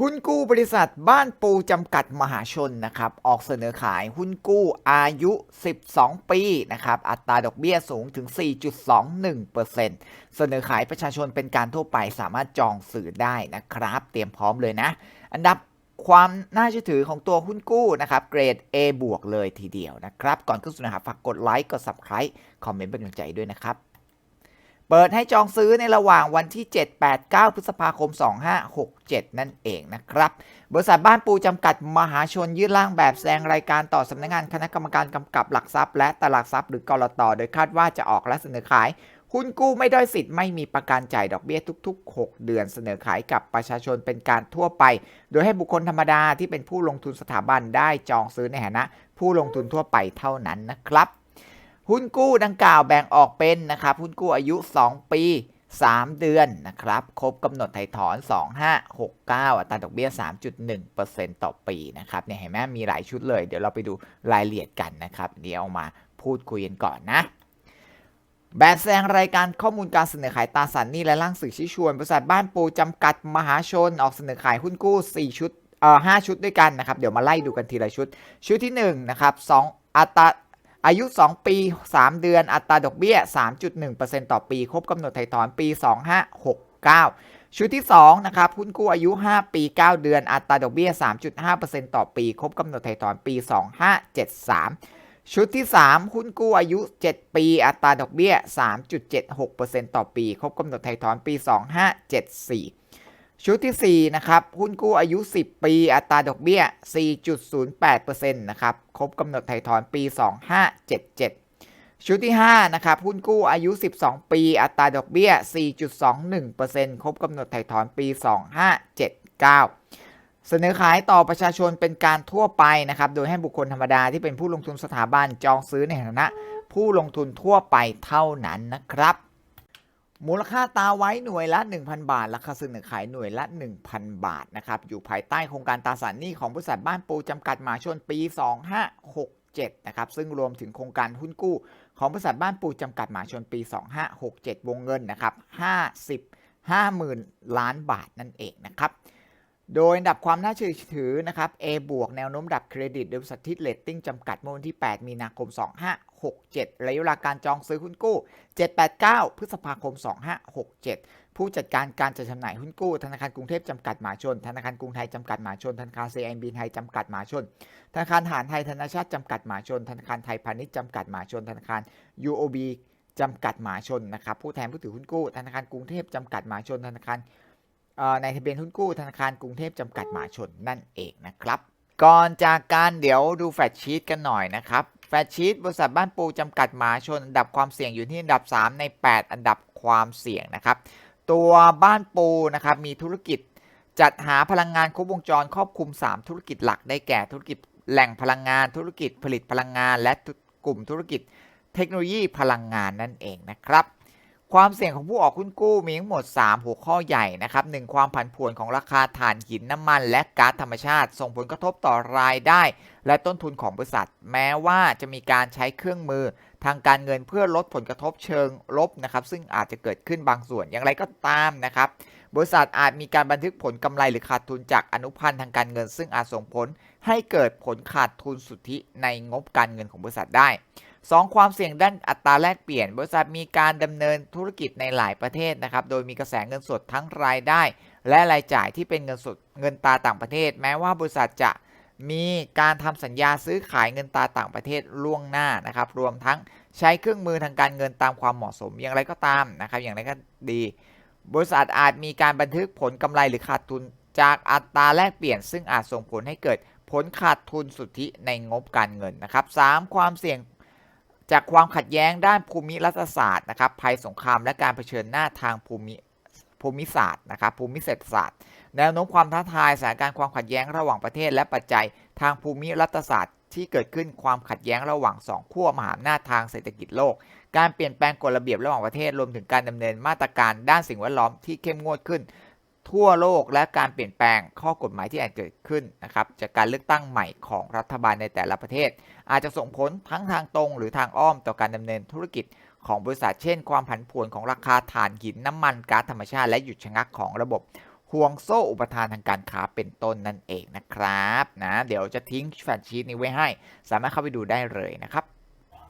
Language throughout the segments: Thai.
หุ้นกู้บริษัทบ้านปูจำกัดมหาชนนะครับ ออกเสนอขายหุ้นกู้อายุ 12 ปีนะครับ อัตราดอกเบี้ยสูงถึง 4.21%เสนอขายประชาชนเป็นการทั่วไปสามารถจองสื่อได้นะครับ เตรียมพร้อมเลยนะ อันดับความน่าเชื่อถือของตัวหุ้นกู้นะครับ เกรด A บวกเลยทีเดียวนะครับ ก่อนขึ้นสู่นะครับฝากกดไลค์ กด Subscribe คอมเมนต์เป็นกำลังใจด้วยนะครับ เปิดให้จองซื้อในระหว่างวันที่ 7 8 9 พฤษภาคม 2567 นั่นเองนะครับ บริษัทบ้านปูจำกัดมหาชนยื่นร่างแบบแสดงรายการต่อสำนักงานคณะกรรมการกำกับหลักทรัพย์ และตลาดทรัพย์หรือกรตโดยคาดว่าจะออกและเสนอขายหุ้นกู้ไม่ด้อยสิทธิ์ไม่มีประกันจ่ายดอกเบี้ยทุก ๆ 6 เดือนเสนอขายกับประชาชนเป็นการทั่วไป โดยให้บุคคลธรรมดาที่เป็นผู้ลงทุนสถาบันได้จองซื้อในฐานะ ผู้ลงทุนทั่วไปเท่านั้นนะครับ หุ้นกู้ดังกล่าวแบ่งออกเป็นนะครับหุ้นกู้อายุ 2 ปี 3 เดือนนะครับครบกำหนดไถ่ถอน 2569 อัตราดอกเบี้ย 3.1%ต่อปีนะครับเนี่ยเห็นไหมมีหลายชุดเลย เดี๋ยวเราไปดูรายละเอียดกันนะครับ เดี๋ยวเอามาพูดคุยกันก่อนนะแบบแสดงรายการข้อมูลการเสนอขายตราสารหนี้และร่างสื่อชี้ชวน บริษัทบ้านปูจำกัดมหาชน ออกเสนอขายหุ้นกู้ 4 ชุดเอ่อ5ชุดด้วยกันนะครับ เดี๋ยวมาไล่ดูกันทีละชุด ชุดที่1นะครับ2อัตรา อายุ 2 ปี 3 เดือนอัตราดอกเบี้ย 3.1%ต่อปี ครบกำหนดไถ่ถอนปี 2569 ชุดที่ 2 นะครับหุ้นกู้อายุ 5 ปี 9 เดือนอัตราดอกเบี้ย 3.5%ต่อปี ครบกำหนดไถ่ถอนปี 2573 ชุดที่ 3 หุ้นกู้อายุ 7 ปี อัตราดอกเบี้ย 3.76%ต่อปี ครบกำหนดไถ่ถอนปี 2574ชุดที่ 4 นะครับ หุ้นกู้อายุ 10 ปี อัตราดอกเบี้ย 4.08%นะครับ ครบกำหนดไถ่ถอนปี 2577 ชุดที่ 5 นะครับ หุ้นกู้อายุ 12 ปี อัตราดอกเบี้ย 4.21%ครบกำหนดไถ่ถอนปี 2579 เสนอขายต่อประชาชนเป็นการทั่วไปนะครับ โดยให้บุคคลธรรมดาที่เป็นผู้ลงทุนสถาบันจองซื้อในฐานะผู้ลงทุนทั่วไปเท่านั้นนะครับ มูลค่าตาไว้หน่วยละ 1,000 บาท ราคาเสนอขายหน่วยละ 1,000 บาทนะครับ อยู่ภายใต้โครงการตราสารหนี้ของบริษัทบ้านปูจำกัดมหาชนปี 2567 นะครับ ซึ่งรวมถึงโครงการหุ้นกู้ของบริษัทบ้านปูจำกัดมหาชนปี 2567 วงเงินนะครับ 50 50,000 ล้านบาทนั่นเองนะครับ โดยอันดับความน่าเชื่อถือนะครับ A บวกแนวโน้มดับเครดิตโดยบริษัททิศเลตติ้งจำกัดเมื่อวันที่ 8 มีนาคม 2567 ระยะเวลาการจองซื้อหุ้นกู้ 789 พฤษภาคม 2567 ผู้จัดการการจัดจำหน่ายหุ้นกู้ ธนาคารกรุงเทพจำกัดมหาชน ธนาคารกรุงไทยจำกัดมหาชน ธนาคาร CIMB ไทยจำกัดมหาชน ธนาคารทหารไทยธนาชาติจำกัดมหาชน ธนาคารไทยพาณิชย์จำกัดมหาชน ธนาคาร UOB จำกัดมหาชนนะครับผู้แทนผู้ถือหุ้นกู้ ธนาคารกรุงเทพจำกัดมหาชน ธนาคาร ในทะเบียนหุ้นกู้ธนาคารกรุงเทพจำกัดมหาชนนั่นเองนะครับ ก่อนจากการเดี๋ยวดูแฟตชีตกันหน่อยนะครับแฟตชีตบริษัทบ้านปูจำกัดมหาชน อันดับความเสี่ยงอยู่ที่อันดับ 3 ใน 8 อันดับความเสี่ยงนะครับ ตัวบ้านปูนะครับมีธุรกิจจัดหาพลังงานครบวงจรครอบคลุม 3 ธุรกิจหลักได้แก่ธุรกิจแหล่งพลังงานธุรกิจผลิตพลังงาน และกลุ่มธุรกิจเทคโนโลยีพลังงานนั่นเองนะครับ ความเสี่ยงของผู้ออกหุ้นกู้มีทั้งหมด 3 หัวข้อใหญ่นะครับ 1. ความผันผวนของราคาถ่านหินน้ำมัน และก๊าซธรรมชาติ ส่งผลกระทบต่อรายได้ และต้นทุนของบริษัท แม้ว่าจะมีการใช้เครื่องมือ ทางการเงินเพื่อลดผลกระทบเชิงลบนะครับซึ่งอาจจะเกิดขึ้นบางส่วนอย่างไรก็ตามนะครับบริษัทอาจมีการบันทึกผลกำไรหรือขาดทุนจากอนุพันธ์ทางการเงิน ซึ่งอาจส่งผลให้เกิดผลขาดทุนสุทธิในงบการเงินของบริษัทได้ 2. ความเสี่ยงด้านอัตราแลกเปลี่ยน บริษัทมีการดำเนินธุรกิจในหลายประเทศนะครับ โดยมีกระแสเงินสดทั้งรายได้ และรายจ่ายที่เป็นเงินสดเงินตราต่างประเทศ แม้ว่าบริษัทจะมีการทำสัญญาซื้อขายเงินตราต่างประเทศล่วงหน้านะครับ รวมทั้งใช้เครื่องมือทางการเงินตามความเหมาะสมอย่างไรก็ตามนะครับ อย่างไรก็ดี บริษัทอาจมีการบันทึกผลกำไรหรือขาดทุนจากอัตราแลกเปลี่ยน ซึ่งอาจส่งผลให้เกิดผลขาดทุนสุทธิในงบการเงินนะครับ 3. ความเสี่ยง จากความขัดแย้งด้านภูมิรัฐศาสตร์นะครับภัยสงครามและการเผชิญหน้าทางภูมิภูมิศาสตร์นะครับภูมิเศรษฐศาสตร์ แนวโน้มความท้าทายสถานการณ์ความขัดแย้งระหว่างประเทศ และปัจจัยทางภูมิรัฐศาสตร์ ที่เกิดขึ้นความขัดแย้งระหว่างสองขั้วมหาอำนาจทางเศรษฐกิจโลก การเปลี่ยนแปลงกฎระเบียบระหว่างประเทศรวมถึงการดำเนินมาตรการด้านสิ่งแวดล้อมที่เข้มงวดขึ้น ทั่วโลกและการเปลี่ยนแปลงข้อกฎหมายที่อาจเกิดขึ้นนะครับจากการเลือกตั้งใหม่ของรัฐบาลในแต่ละประเทศ อาจจะส่งผลทั้งทางตรงหรือทางอ้อมต่อการดำเนินธุรกิจของบริษัทเช่น ความผันผวนของราคาถ่านหินน้ำมันก๊าซธรรมชาติและหยุดชะงักของระบบห่วงโซ่อุปทานทางการค้าเป็นต้นนั่นเองนะครับนะเดี๋ยวจะทิ้งแฟนชีตนี้ไว้ให้ สามารถเข้าไปดูได้เลยนะครับ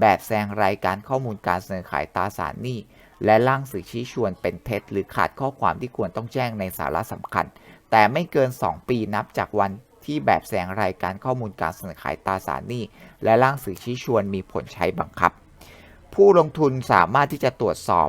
แบบแสดงรายการข้อมูลการเสนอขายตราสารหนี้ และร่างสื่อชี้ชวนเป็นเท็จ หรือขาดข้อความที่ควรต้องแจ้งในสาระสำคัญ แต่ไม่เกิน 2 ปีนับจากวันที่แบบแสดงรายการข้อมูลการเสนอขายตราสารหนี้ และร่างสื่อชี้ชวนมีผลใช้บังคับ ผู้ลงทุนสามารถที่จะตรวจสอบ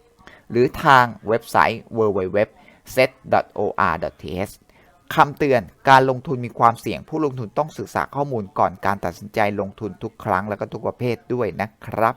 หรือทางเว็บไซต์ www.set.or.th คำเตือนการลงทุนมีความเสี่ยงผู้ลงทุนต้องศึกษาข้อมูลก่อนการตัดสินใจลงทุนทุกครั้งและก็ทุกประเภทด้วยนะครับ